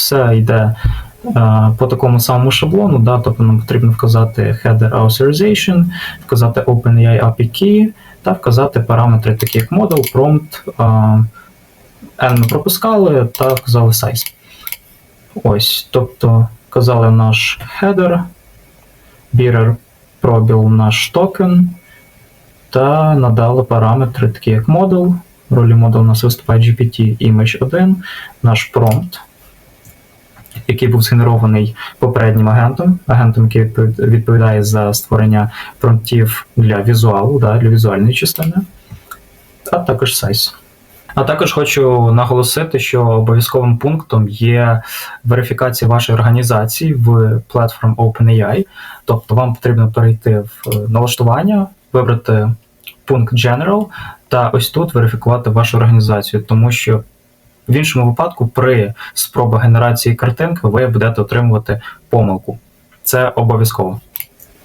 все йде е, по такому самому шаблону, да, тобто нам потрібно вказати header authorization, вказати OpenAI API key та вказати параметри, такі як model, prompt, е, N ми пропускали та вказали size. Ось, тобто вказали наш header, bearer пробіл наш токен та надали параметри, такі як model. В ролі model у нас виступає GPT image 1, наш prompt, який був згенерований попереднім агентом, агентом, який відповідає за створення промптів для візуалу, да, для візуальної частини, а також size. А також хочу наголосити, що обов'язковим пунктом є верифікація вашої організації в платформ OpenAI. Тобто вам потрібно перейти в е, налаштування, вибрати пункт General та ось тут верифікувати вашу організацію, тому що в іншому випадку при спробах генерації картинки ви будете отримувати помилку. Це обов'язково.